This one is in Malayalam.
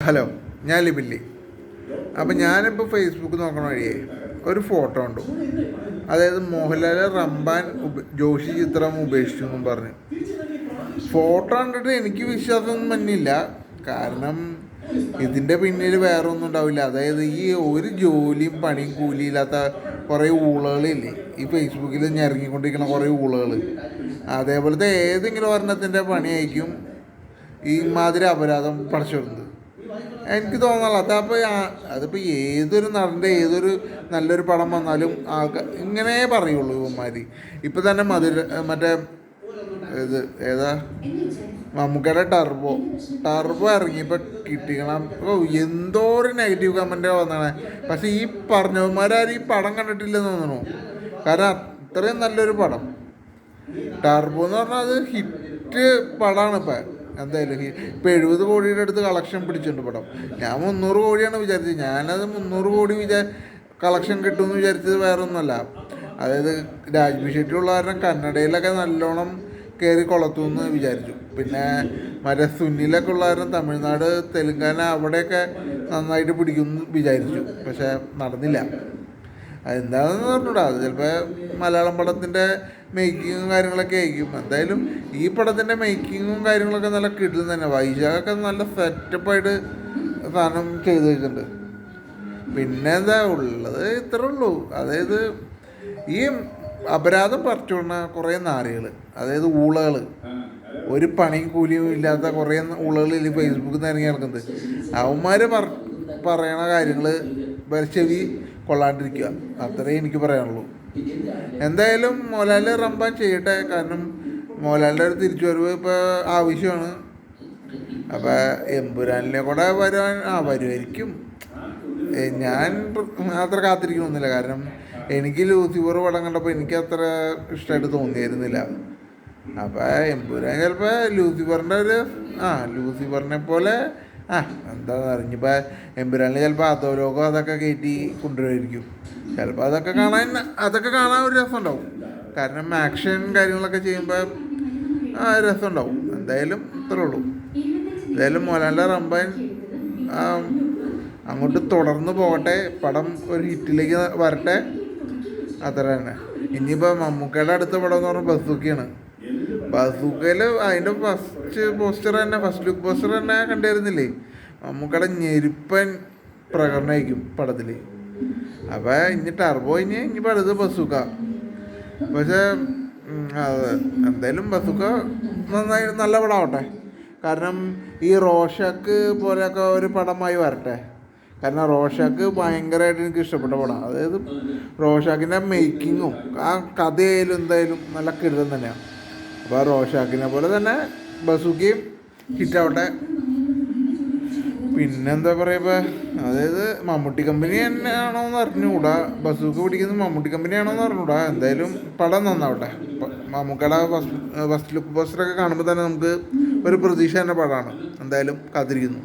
ഹലോ ഞാൻ ലിബില്ലി അപ്പം ഞാനിപ്പോൾ ഫേസ്ബുക്ക് നോക്കണ വഴിയേ ഒരു ഫോട്ടോ ഉണ്ട് അതായത് മോഹൻലാൽ റംബാൻ ജോഷി ചിത്രം ഉപേക്ഷിച്ചു എന്നും പറഞ്ഞു. ഫോട്ടോ കണ്ടിട്ട് എനിക്ക് വിശ്വാസമൊന്നും മഞ്ഞില്ല കാരണം ഇതിന്റെ പിന്നിൽ വേറെ ഒന്നും ഉണ്ടാവില്ല. അതായത് ഈ ഒരു ജോലിയും പണിയും കൂലിയില്ലാത്ത കുറേ ഊളകളില്ലേ? ഈ ഫേസ്ബുക്കിൽ ഞെരങ്ങിക്കൊണ്ടിരിക്കുന്ന കുറേ ഊളകൾ അതേപോലത്തെ ഏതെങ്കിലും ഒരെണ്ണത്തിന്റെ പണിയായിരിക്കും ഈ മാതിരി അപരാധം പഠിച്ചിടുന്നത് എനിക്ക് തോന്നല അതപ്പോൾ അതിപ്പോൾ ഏതൊരു നടന്റെ ഏതൊരു നല്ലൊരു പടം വന്നാലും ആൾക്കാർ ഇങ്ങനെ പറയുള്ളൂ ഇവന്മാർ ഇപ്പം തന്നെ മധുര മറ്റേ ഇത് ഏതാ? മമ്മൂക്കയുടെ ടർബോ. ടർബോ ഇറങ്ങിയപ്പോൾ കിട്ടിക്കണം ഓ എന്തോ ഒരു നെഗറ്റീവ് കമന്റ് വന്നാണ്. പക്ഷേ ഈ പറഞ്ഞവന്മാരും ഈ പടം കണ്ടിട്ടില്ലെന്ന് തോന്നുന്നു കാരണം അത്രയും നല്ലൊരു പടം. ടർബോ എന്ന് പറഞ്ഞാൽ അത് ഹിറ്റ് പടമാണ് ഇപ്പം. എന്തായാലും ഇപ്പം എഴുപത് കോടിയുടെ അടുത്ത് കളക്ഷൻ പിടിച്ചിട്ടുണ്ട് പടം. ഞാൻ മുന്നൂറ് കോടിയാണ് വിചാരിച്ചത്. ഞാനത് മുന്നൂറ് കോടി വിചാ കളക്ഷൻ കിട്ടുമെന്ന് വിചാരിച്ചത് വേറെ ഒന്നുമല്ല അതായത് രാജ്മി ഷെട്ടി ഉള്ള കാരണം കന്നഡയിലൊക്കെ നല്ലോണം കയറി കൊളത്തുമെന്ന് വിചാരിച്ചു. പിന്നെ മറ്റേ സുനിലൊക്കെ ഉള്ള കാരണം തമിഴ്നാട് തെലുങ്കാന അവിടെയൊക്കെ നന്നായിട്ട് പിടിക്കുമെന്ന് വിചാരിച്ചു. പക്ഷേ നടന്നില്ല. അതെന്താണെന്ന് പറഞ്ഞൂടാ. അത് ചിലപ്പോൾ മലയാളം പടത്തിന്റെ മേക്കിങ്ങും കാര്യങ്ങളൊക്കെ ആയിരിക്കും. എന്തായാലും ഈ പടത്തിന്റെ മേക്കിങ്ങും കാര്യങ്ങളൊക്കെ നല്ല കിട്ടും തന്നെ. വൈശാഖൊക്കെ നല്ല സെറ്റപ്പായിട്ട് സാധനം ചെയ്ത് വെച്ചിട്ടുണ്ട്. പിന്നെ എന്താ ഉള്ളത് ഇത്രേ ഉള്ളൂ. അതായത് ഈ അപരാധം പറിച്ചുകൊണ്ട കുറേ നാരികൾ അതായത് ഊളകൾ ഒരു പണിയും കൂലിയും ഇല്ലാത്ത കുറേ ഊളകൾ ഈ ഫേസ്ബുക്കിൽ നിന്ന് ഇറങ്ങി നടക്കുന്നത് അവന്മാർ പറ പറയണ കാര്യങ്ങൾ ചെവി കൊള്ളാണ്ടിരിക്കുക. അത്രേ എനിക്ക് പറയാനുള്ളൂ. എന്തായാലും മോലാൽ റംബാൻ ചെയ്യട്ടെ. കാരണം മോലാലിന്റെ ഒരു തിരിച്ചുവരവ് ഇപ്പോൾ ആവശ്യമാണ്. അപ്പോൾ എമ്പുരാനിലെ കൂടെ വരാൻ ആ വരുമായിരിക്കും. ഞാൻ അത്ര കാത്തിരിക്കണമെന്നില്ല കാരണം എനിക്ക് ലൂസിഫർ പടം കണ്ടപ്പോൾ എനിക്ക് അത്ര ഇഷ്ടമായിട്ട് തോന്നിയിരുന്നില്ല. അപ്പോൾ എമ്പുരാൻ ചിലപ്പോൾ ലൂസിഫറിന്റെ ഒരു ആ ലൂസിഫറിനെ പോലെ ആ എന്താണെന്ന് അറിഞ്ഞിപ്പോൾ എമ്പുരാനിൽ ചിലപ്പോൾ അധോലോകം അതൊക്കെ കയറ്റി കൊണ്ടുവരുമായിരിക്കും. ചിലപ്പോൾ അതൊക്കെ കാണാൻ അതൊക്കെ കാണാൻ ഒരു രസം രസമുണ്ടാവും. കാരണം ആക്ഷൻ കാര്യങ്ങളൊക്കെ ചെയ്യുമ്പോൾ ആ രസം ഉണ്ടാവും എന്തായാലും ഇത്രേ ഉള്ളൂ. എന്തായാലും മോലാലിന്റെ റംബാൻ ആ, അങ്ങോട്ട് തുടർന്ന് പോകട്ടെ. പടം ഒരു ഹിറ്റിലേക്ക് വരട്ടെ. അത്ര തന്നെ. ഇനിയിപ്പോൾ മമ്മൂക്കയുടെ അടുത്ത പടം എന്ന് പറഞ്ഞാൽ ബസൂക്കയാണ് ബസൂക്കയിൽ അതിന്റെ ഫസ്റ്റ് പോസ്റ്റർ തന്നെ ഫസ്റ്റ് ലുക്ക് പോസ്റ്റർ തന്നെ കണ്ടിരുന്നില്ലേ? മമ്മൂക്കയുടെ ഞെരുപ്പൻ പ്രകടനമായിരിക്കും പടത്തിൽ അപ്പോൾ ഇനി ടർബോ ഇനി ഇനി പടത് ബസൂക്ക. പക്ഷേ എന്തായാലും ബസൂക്ക നന്നായി നല്ല പടമാവട്ടെ കാരണം ഈ റോഷക്ക് പോലെയൊക്കെ ഒരു പടമായി വരട്ടെ. കാരണം റോഷാക്ക് ഭയങ്കരമായിട്ട് എനിക്ക് ഇഷ്ടപ്പെട്ട പടം. അതായത് റോഷാക്കിന്റെ മേക്കിങ്ങും ആ കഥയായാലും എന്തായാലും നല്ല കിടുതം തന്നെയാണ് അപ്പോൾ റോഷാക്കിനെ പോലെ തന്നെ ബസുക്കിയും ഹിറ്റാവട്ടെ. പിന്നെന്താ പറയുക? ഇപ്പോൾ അതായത് മമ്മൂട്ടി കമ്പനി തന്നെയാണോ എന്ന് അറിഞ്ഞുകൂടാ ബസൂക്ക് പിടിക്കുന്നത് മമ്മൂട്ടി കമ്പനിയാണോ എന്ന് അറിഞ്ഞുകൂടാ എന്തായാലും പടം നന്നാവട്ടെ. മമ്മൂക്കയുടെ ഫസ്റ്റ് ഫസ്റ്റ് ലുക്ക് പോസ്റ്ററൊക്കെ കാണുമ്പോൾ തന്നെ നമുക്ക് ഒരു പ്രതീക്ഷ തന്നെ പടമാണ് എന്തായാലും കാത്തിരിക്കുന്നു.